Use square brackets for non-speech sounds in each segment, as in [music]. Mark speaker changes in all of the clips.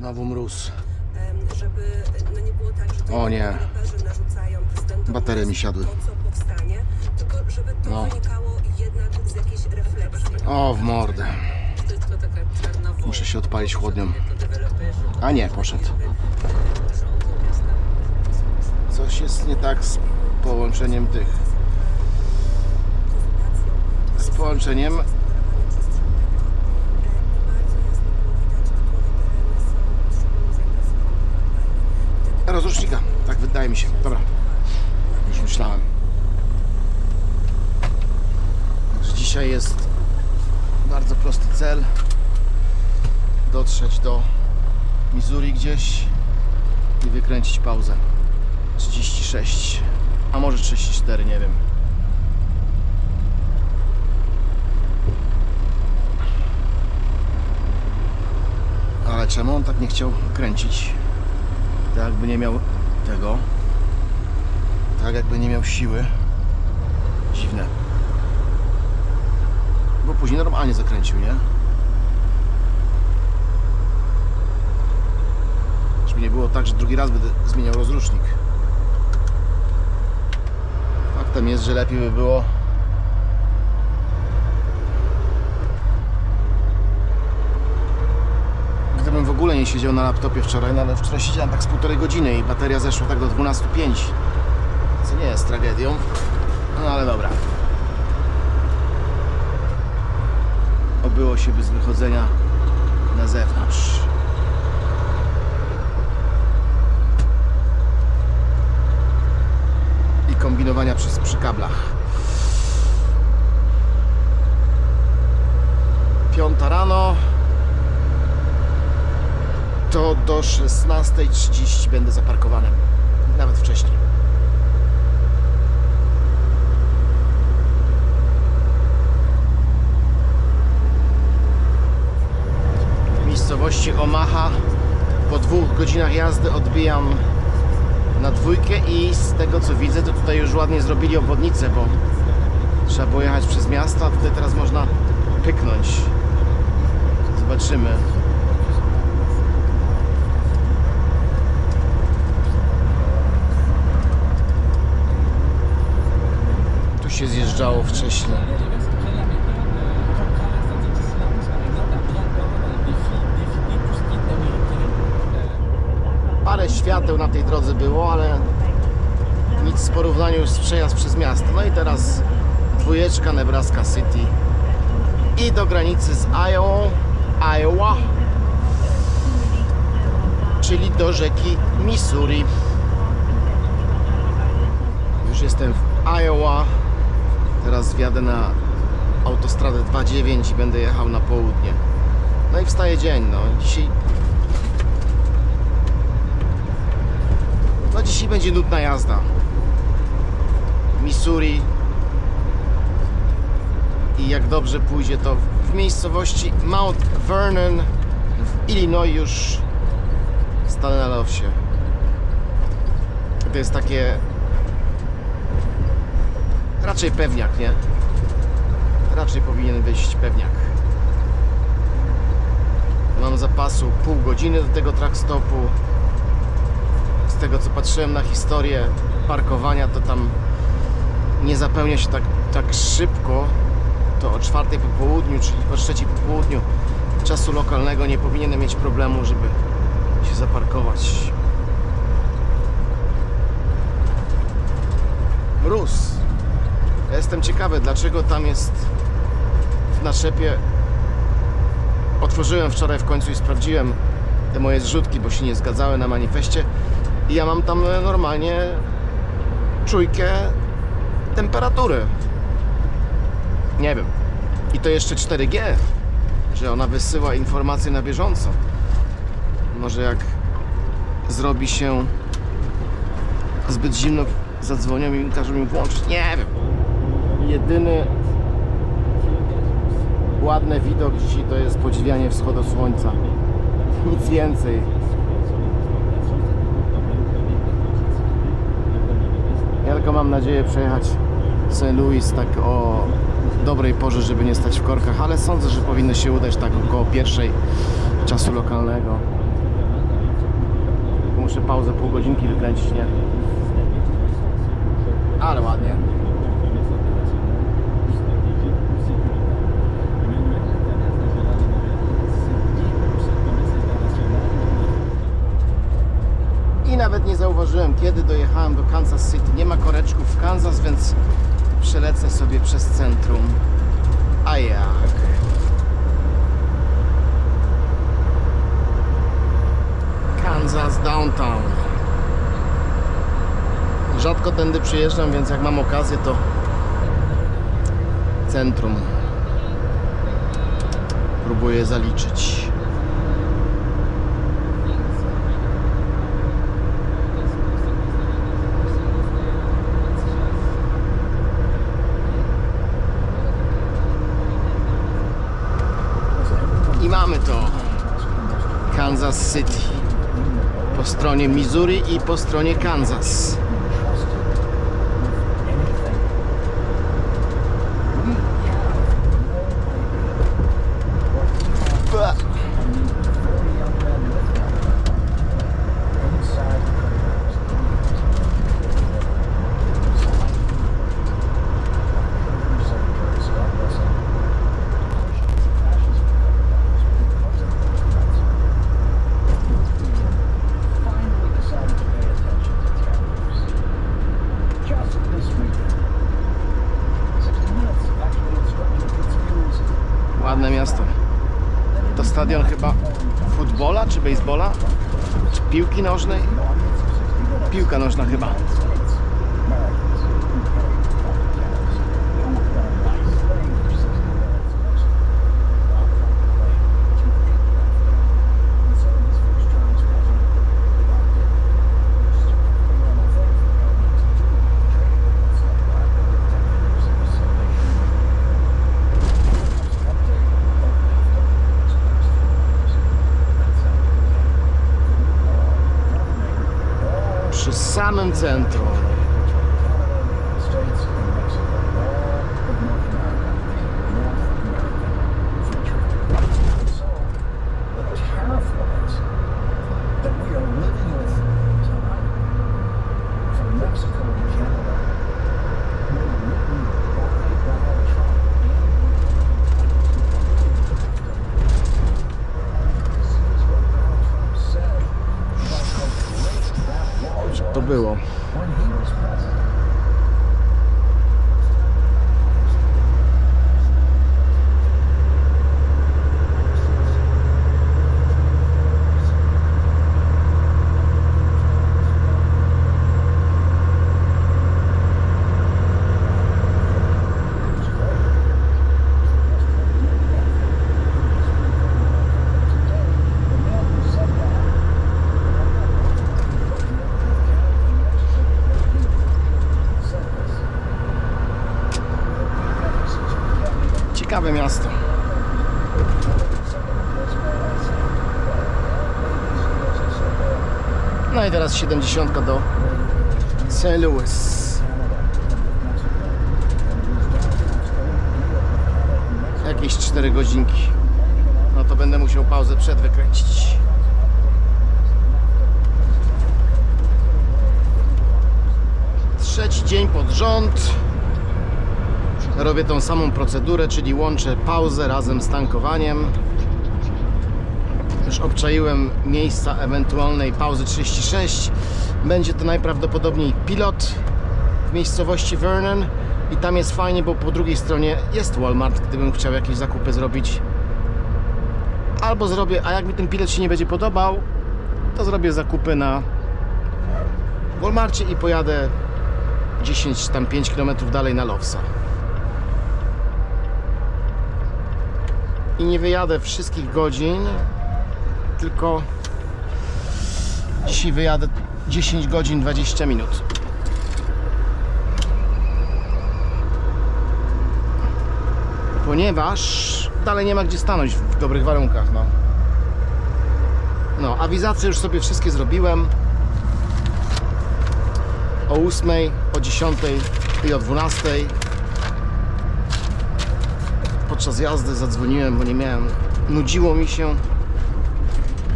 Speaker 1: Znowu mróz.
Speaker 2: żeby no nie było tak, że to
Speaker 1: O nie.
Speaker 2: narzucają prezydentowi
Speaker 1: Baterie mi siadły.
Speaker 2: to, co powstanie, tylko żeby to
Speaker 1: No.
Speaker 2: wynikało jednak z jakiejś refleksji.
Speaker 1: O, w mordę.
Speaker 3: To jest tylko taka czarna woda.
Speaker 1: Muszę się odpalić chłodnią.
Speaker 3: To deweloperzy
Speaker 1: A nie, poszedł. Coś jest nie tak z połączeniem tych. Z połączeniem Tak wydaje mi się. Dobra. Już myślałem. Także dzisiaj jest bardzo prosty cel. Dotrzeć do Missouri gdzieś i wykręcić pauzę. 36, a może 34, nie wiem. Ale czemu on tak nie chciał kręcić? Tak jakby nie miał tego. Tak jakby nie miał siły. Dziwne. Bo później normalnie zakręcił, nie? Żeby nie było tak, że drugi raz będę zmieniał rozrusznik. Faktem jest, że lepiej by było Gdybym w ogóle nie siedział na laptopie wczoraj, no ale wczoraj siedziałem tak z półtorej godziny i bateria zeszła tak do 12.05 Co nie jest tragedią. No ale dobra. Obyło się bez wychodzenia na zewnątrz. I kombinowania przez, przy kablach. Piąta rano to do 16.30 będę zaparkowany. Nawet wcześniej. W miejscowości Omaha po dwóch godzinach jazdy odbijam na dwójkę i z tego co widzę to tutaj już ładnie zrobili obwodnicę, bo trzeba było jechać przez miasto, a tutaj teraz można pyknąć. Zobaczymy. Się zjeżdżało wcześniej. Parę świateł na tej drodze było, ale nic w porównaniu z przejazd przez miasto. No i teraz dwójeczka Nebraska City i do granicy z Iowa, Iowa czyli do rzeki Missouri. Już jestem w Iowa. Teraz wjadę na autostradę 2.9 i będę jechał na południe. No i wstaje dzień. No. Dzisiaj No dzisiaj będzie nudna jazda. Missouri. I jak dobrze pójdzie, to w miejscowości Mount Vernon w Illinois już stanę na lowsie. To jest takie raczej pewniak, nie? Raczej powinien być pewniak. Mam zapasu pół godziny do tego track stopu z tego co patrzyłem na historię parkowania, to tam nie zapełnia się tak, tak szybko. To o czwartej po południu, czyli o trzeciej po południu czasu lokalnego nie powinienem mieć problemu, żeby się zaparkować. Mróz. Ja jestem ciekawy, dlaczego tam jest w naczepie. Otworzyłem wczoraj w końcu i sprawdziłem te moje zrzutki, bo się nie zgadzały na manifestie. I ja mam tam e, normalnie czujkę temperatury. Nie wiem. I to jeszcze 4G, że ona wysyła informacje na bieżąco. Może jak zrobi się zbyt zimno, zadzwonią i każą mi włączyć. Nie wiem. Jedyny ładny widok dzisiaj to jest podziwianie wschodu słońca. Nic więcej. Ja tylko mam nadzieję przejechać St. Louis tak o dobrej porze, żeby nie stać w korkach, ale sądzę, że powinno się udać tak około pierwszej czasu lokalnego. muszę pauzę pół godzinki wykręcić, nie? Ale ładnie. I nawet nie zauważyłem, kiedy dojechałem do Kansas City. Nie ma koreczków w Kansas, więc przelecę sobie przez centrum. A jak? Kansas Downtown. Rzadko tędy przyjeżdżam, więc jak mam okazję, to centrum próbuję zaliczyć. I mamy to. Kansas City. Po stronie Missouri i po stronie Kansas. Baseballa? Piłki nożnej? Piłka nożna chyba. Samym centrum. To było. Ciekawe miasto. No i teraz 70 do St. Louis. Jakieś 4 godzinki. No to będę musiał pauzę przed wykręcić. Trzeci dzień pod rząd. Robię tą samą procedurę, czyli łączę pauzę razem z tankowaniem. Już obczaiłem miejsca ewentualnej pauzy 36. Będzie to najprawdopodobniej pilot w miejscowości Vernon i tam jest fajnie, bo po drugiej stronie jest Walmart, gdybym chciał jakieś zakupy zrobić. Albo zrobię, a jak mi ten pilot się nie będzie podobał, to zrobię zakupy na Walmarcie i pojadę 10 tam 5 km dalej na Lowsa. I nie wyjadę wszystkich godzin, tylko dzisiaj wyjadę 10 godzin 20 minut. Ponieważ dalej nie ma gdzie stanąć w dobrych warunkach, no. No, awizacje już sobie wszystkie zrobiłem. O 8, o 10 i o 12. Podczas jazdy zadzwoniłem, bo nie miałem. Nudziło mi się.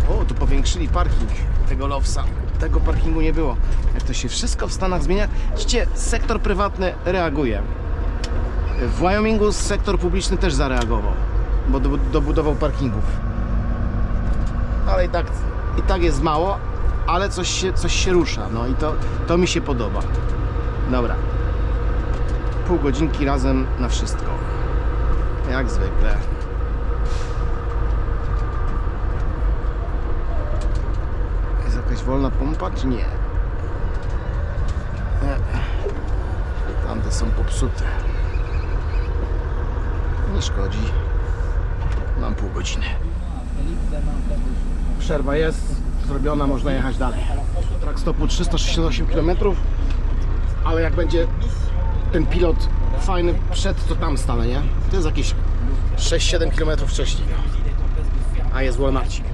Speaker 1: O, tu powiększyli parking tego Lowsa. tego parkingu nie było. Jak to się wszystko w Stanach zmienia, widzicie, sektor prywatny reaguje. W Wyomingu sektor publiczny też zareagował, bo do- dobudował parkingów. Ale i tak, i tak jest mało, ale coś się, coś się rusza, no i to, to mi się podoba. Dobra. Pół godzinki razem na wszystko. Jak zwykle. Jest jakaś wolna pompa, czy nie? Nie. Tamte są popsute. Nie szkodzi. Mam pół godziny. Przerwa jest zrobiona, można jechać dalej. Trak stopu 368 km, ale jak będzie ten pilot fajny przed, to tam stanę, nie? To jest jakieś 6-7 km wcześniej. No. A jest Walmarcik.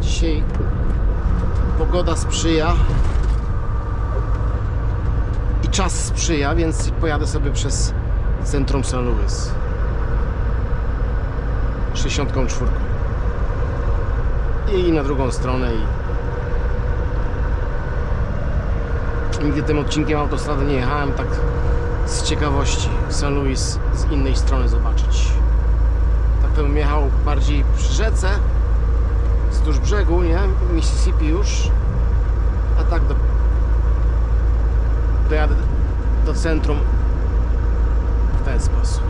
Speaker 1: Dzisiaj pogoda sprzyja i czas sprzyja, więc pojadę sobie przez centrum St. Louis. 64. I na drugą stronę i Nigdy tym odcinkiem autostrady nie jechałem tak z ciekawości St. Louis z innej strony zobaczyć. Tak bym jechał bardziej przy rzece, wzdłuż brzegu, nie? Mississippi już, a tak do, dojadę do centrum w ten sposób.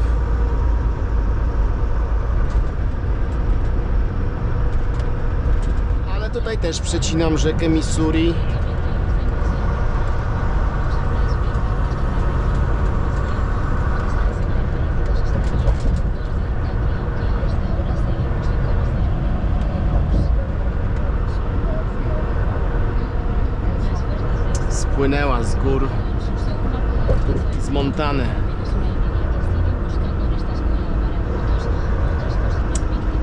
Speaker 1: Ale tutaj też przecinam rzekę Missouri. Z gór z Montany.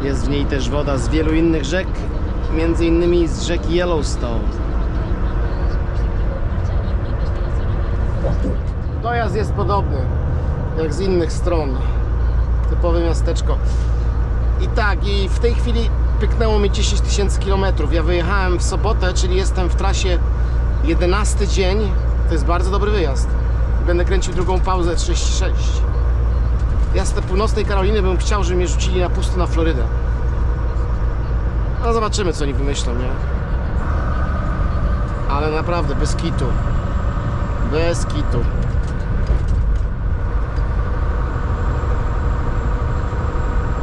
Speaker 1: Jest w niej też woda z wielu innych rzek, między innymi z rzeki Yellowstone. Dojazd jest podobny jak z innych stron. Typowe miasteczko. I tak, i w tej chwili pyknęło mi 10 tysięcy kilometrów. Ja wyjechałem w sobotę, czyli jestem w trasie 11 dzień. To jest bardzo dobry wyjazd. Będę kręcił drugą pauzę 36. Ja z tej północnej Karoliny bym chciał, żeby mnie rzucili na pusto na Florydę. No zobaczymy, co oni wymyślą, nie? Ale naprawdę, bez kitu. Bez kitu.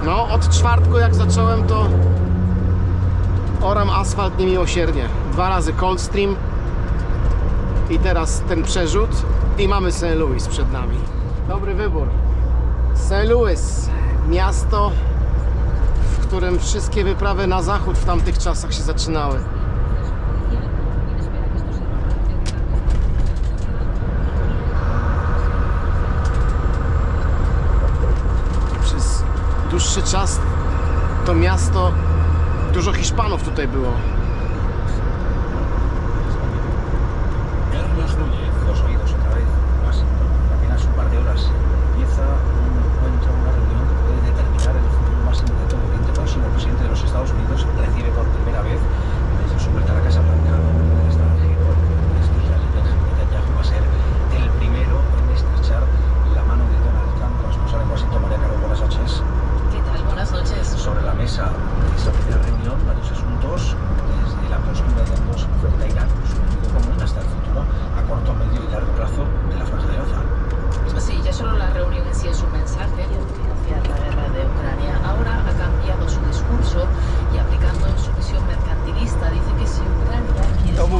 Speaker 1: No, od czwartku jak zacząłem, to oram asfalt niemiłosiernie. Dwa razy Coldstream i teraz ten przerzut i mamy St. Louis przed nami. Dobry wybór. St. Louis, miasto, w którym wszystkie wyprawy na zachód w tamtych czasach się zaczynały. Przez dłuższy czas to miasto, dużo Hiszpanów tutaj było.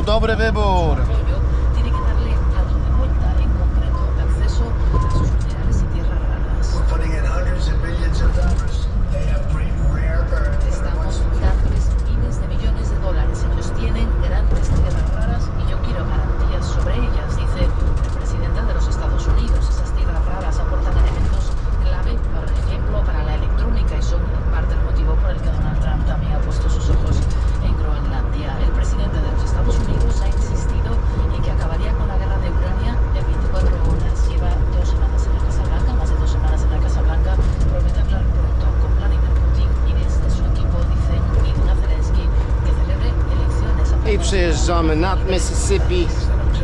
Speaker 1: Dobry wybór. Przejeżdżamy nad Mississippi,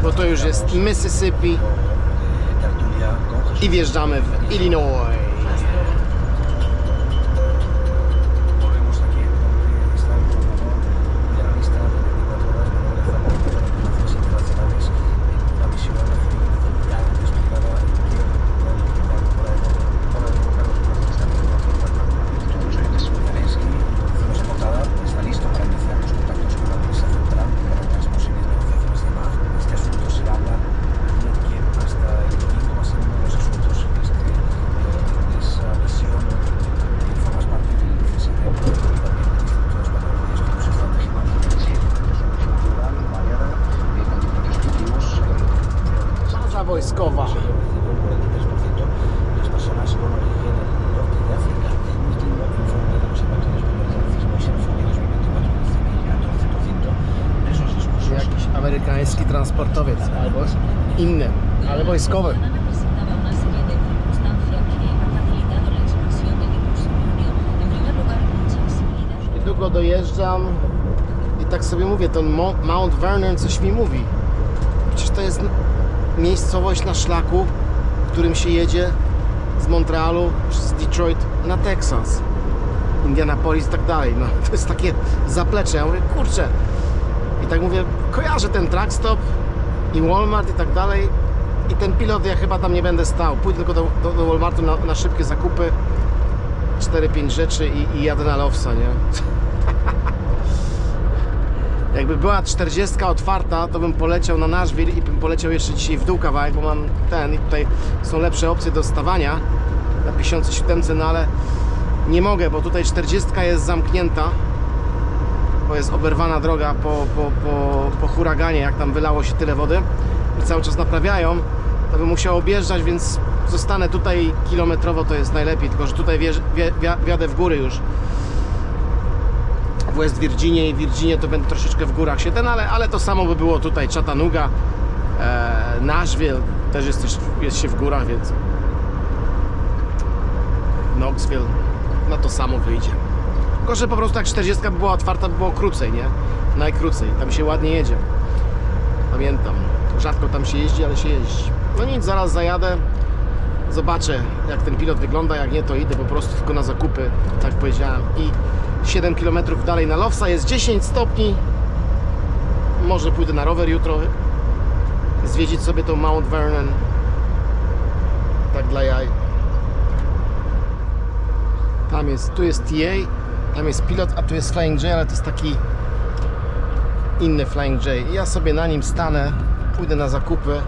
Speaker 1: bo to już jest Mississippi i wjeżdżamy w Illinois. Dojeżdżam i tak sobie mówię, ten Mo- Mount Vernon coś mi mówi. Przecież to jest miejscowość na szlaku, którym się jedzie z Montrealu przez Detroit na Texas. Indianapolis i tak dalej. No, [laughs] to jest takie zaplecze. Ja mówię, kurczę. I tak mówię, kojarzę ten truck stop i Walmart i tak dalej. I ten pilot, ja chyba tam nie będę stał. Pójdę tylko do, do, do Walmartu na, na szybkie zakupy. 4-5 rzeczy i, i jadę na Lowsa, nie? [laughs] Jakby była 40 otwarta, to bym poleciał na Nashville i bym poleciał jeszcze dzisiaj w dół kawałek, bo mam ten i tutaj są lepsze opcje do stawania na 57, no ale nie mogę, bo tutaj 40 jest zamknięta, bo jest oberwana droga po, po, po, po huraganie, jak tam wylało się tyle wody i cały czas naprawiają, to bym musiał objeżdżać, więc zostanę tutaj kilometrowo, to jest najlepiej, tylko że tutaj wjadę w góry już w West Virginie i Virginie to będę troszeczkę w górach się ten, ale, ale to samo by było tutaj Chattanooga, e, Nashville też jest, jest się w górach, więc Knoxville no to samo wyjdzie. Tylko, że po prostu jak 40 by była otwarta, by było krócej, nie? Najkrócej, tam się ładnie jedzie. Pamiętam. Rzadko tam się jeździ, ale się jeździ. No nic, zaraz zajadę. Zobaczę, jak ten pilot wygląda. Jak nie, to idę po prostu tylko na zakupy, tak powiedziałem. I 7 km dalej na Lowsa jest 10 stopni. Może pójdę na rower jutro. Zwiedzić sobie tą Mount Vernon. Tak dla jaj. Tam jest, tu jest TA, tam jest pilot, a tu jest Flying J, ale to jest taki inny Flying J. Ja sobie na nim stanę, pójdę na zakupy,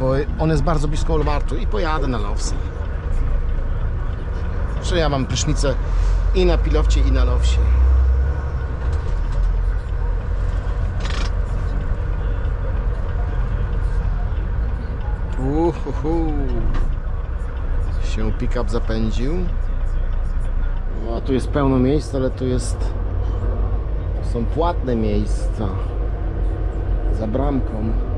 Speaker 1: bo on jest bardzo blisko Walmartu i pojadę na Lowsa. Że ja mam prysznicę i na pilowcie, i na Lowsie. Uhuhu. Się pick-up zapędził. No, tu jest pełno miejsc, ale tu jest... Są płatne miejsca. Za bramką.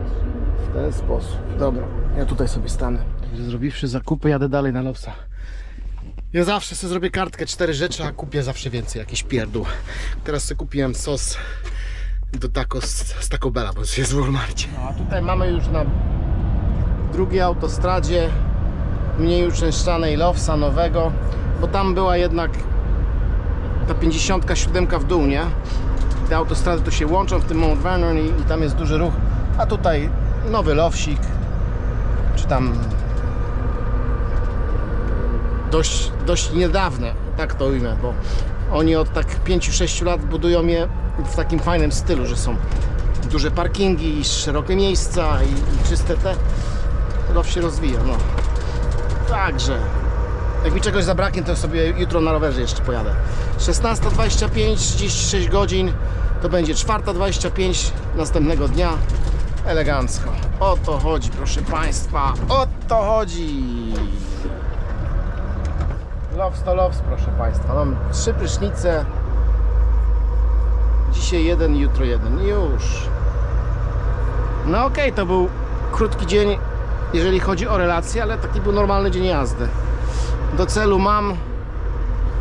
Speaker 1: W ten sposób. Dobra, ja tutaj sobie stanę. Także Zrobiwszy zakupy, jadę dalej na Lowsa. Ja zawsze sobie zrobię kartkę, cztery rzeczy, a kupię zawsze więcej, jakiś pierdół. Teraz sobie kupiłem sos do tacos z Taco Bella, bo jest w Walmarcie. No, a tutaj mamy już na drugiej autostradzie mniej uczęszczanej Lowsa nowego, bo tam była jednak ta 57 w dół, nie? Te autostrady tu się łączą w tym Mount Vernon i, i tam jest duży ruch, a tutaj nowy Lowsik, czy tam dość, dość niedawne, tak to ujmę, bo oni od tak 5-6 lat budują je w takim fajnym stylu, że są duże parkingi, szerokie miejsca i, i czyste te. Love się rozwija, no. Także, jak mi czegoś zabraknie, to sobie jutro na rowerze jeszcze pojadę. 16.25, 36 godzin, to będzie 4.25 następnego dnia. Elegancko. O to chodzi, proszę Państwa, o to chodzi. Loves to loves, proszę Państwa. Mam trzy prysznice. Dzisiaj jeden, jutro jeden. Już. No okej, to był krótki dzień, jeżeli chodzi o relacje, ale taki był normalny dzień jazdy. Do celu mam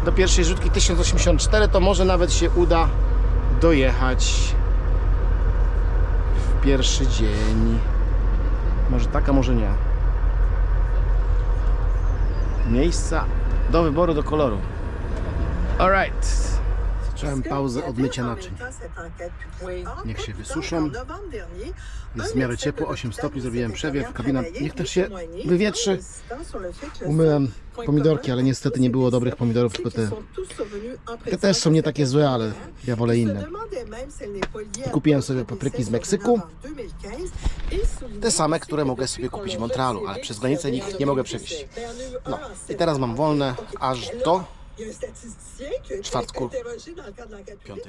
Speaker 1: do pierwszej rzutki 1084, to może nawet się uda dojechać pierwszy dzień. Może tak, a może nie. Miejsca do wyboru, do koloru. Alright. Zacząłem pauzę od mycia naczyń. Niech się wysuszą. Jest w miarę ciepło, 8 stopni, zrobiłem przewiew, kabina niech też się wywietrzy. Umyłem pomidorki, ale niestety nie było dobrych pomidorów, tylko te, te też są nie takie złe, ale ja wolę inne. Kupiłem sobie papryki z Meksyku, te same, które mogę sobie kupić w Montrealu, ale przez granicę ich nie mogę przewieźć. No i teraz mam wolne aż do Il y a un statisticien qui a été interrogé dans le cadre de l'enquête publique.